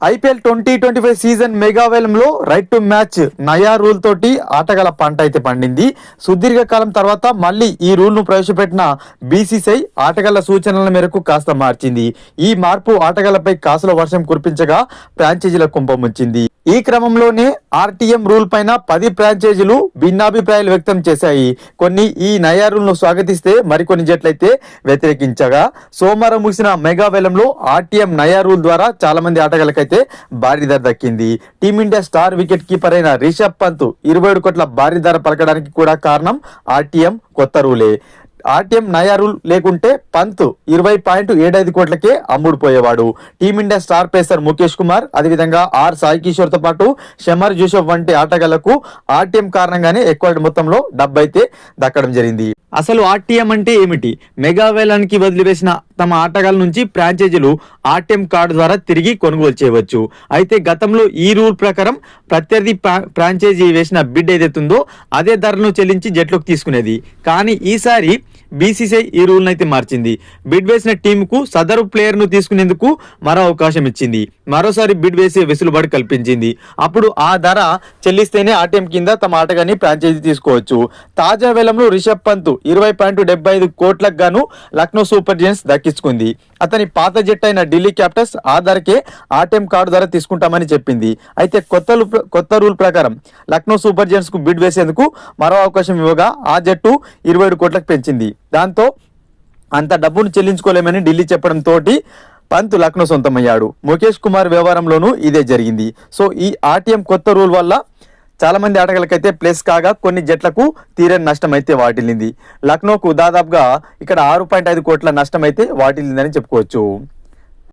IPL twenty twenty five season మెగావేలంలో right to match నయా rule తోటి ఆటగాల పంట అయితే పండింది. సుదీర్ఘ కాలం తర్వాత మళ్ళీ ఈ రూల్ను ప్రవేశపెట్టిన బీసీసీఐ ఆటగాళ్ళ సూచనల మేరకు కాస్త మార్చింది. ఈ మార్పు ఆటగాళ్ళపై కాసుల వర్షం కురిపించగా ఫ్రాంచైజీల కుంభముంచింది ఈ క్రమంలోనే ఆర్టీఎం రూల్ పైన పది ఫ్రాంచైజీలు భిన్నాభిప్రాయాలు వ్యక్తం చేశాయి. కొన్ని ఈ నయా రూల్ను స్వాగతిస్తే మరికొన్ని జట్లయితే వ్యతిరేకించగా సోమవారం ముగిసిన మెగావేలంలో ఆర్టీఎం నయా రూల్ ద్వారా చాలా మంది ఆటగాళ్ళకైతే భారీ ధర దక్కింది. టీమిండియా స్టార్ వికెట్ కీపర్ అయిన రిషబ్ పంత్ ఇరవై ఏడు కోట్ల భారీ ధర పలకడానికి కూడా కారణం ఆర్టీఎం కొత్త రూలే. ఆర్టీఎం నయా రూల్ లేకుంటే పంత్ ఇరవై పాయింట్ ఏడైదు కోట్లకే అమ్ముడు పోయేవాడు. Team India star pacer Mukesh Kumar అదేవిధంగా ఆర్ సాయి కిషోర్తో పాటు షమర్ జూసఫ్ వంటి ఆటగాళ్ళకు ఆర్టీఎం కారణంగానే ఎక్కువ మొత్తంలో డబ్బైతే దక్కడం జరిగింది. అసలు ఆర్టీఎం అంటే ఏమిటి? మెగా వేలానికి వదిలివేసిన తమ ఆటగాళ్ళ నుంచి ఫ్రాంచైజీలు ఆర్టీఎం కార్డు ద్వారా తిరిగి కొనుగోలు చేయవచ్చు. అయితే గతంలో ఈ రూల్ ప్రకారం ప్రత్యర్థి ఫ్రాంచైజీ వేసిన బిడ్ ఏదైతే ఉందో అదే ధరను చెల్లించి జట్లోకి తీసుకునేది. కానీ ఈసారి బీసీసీఐ ఈ రూల్ అయితే మార్చింది. బిడ్ వేసిన టీంకు సదరు ప్లేయర్ను తీసుకునేందుకు మరో అవకాశం ఇచ్చింది. మరోసారి బిడ్ వేసే వెసులుబాటు కల్పించింది. అప్పుడు ఆ ధర చెల్లిస్తేనే ఆ టీం కింద తమ ఆటగాన్ని ఫ్రాంచైజీ తీసుకోవచ్చు. తాజా వేలంలో రిషబ్ పంత్ ఇరవై పాయింట్ డెబ్బై ఐదు కోట్లకు గాను లక్నో సూపర్ జైంట్స్ దక్కించుకుంది. అతని పాత జట్టు అయిన ఢిల్లీ క్యాపిటల్స్ ఆ ధరకే ఆర్టీఎం కార్డు ధర తీసుకుంటామని చెప్పింది. అయితే కొత్త కొత్త రూల్ ప్రకారం లక్నో సూపర్ జైంట్స్కు బిడ్ వేసేందుకు మరో అవకాశం ఇవ్వగా ఆ జట్టు ఇరవై ఏడు కోట్లకు పెంచింది. దాంతో అంత డబ్బును చెల్లించుకోలేమని ఢిల్లీ చెప్పడంతో పంత్ లక్నో సొంతమయ్యాడు. ముఖేష్ కుమార్ వ్యవహారంలోనూ ఇదే జరిగింది. సో ఈ ఆర్టీఎం కొత్త రూల్ వల్ల చాలా మంది ఆటగాళ్ళకైతే ప్లస్ కాగా కొన్ని జట్లకు తీరని నష్టం అయితే వాటిల్లింది. లక్నోకు దాదాపుగా ఇక్కడ ఆరు పాయింట్ ఐదు కోట్ల నష్టం అయితే వాటిల్లిందని చెప్పుకోవచ్చు.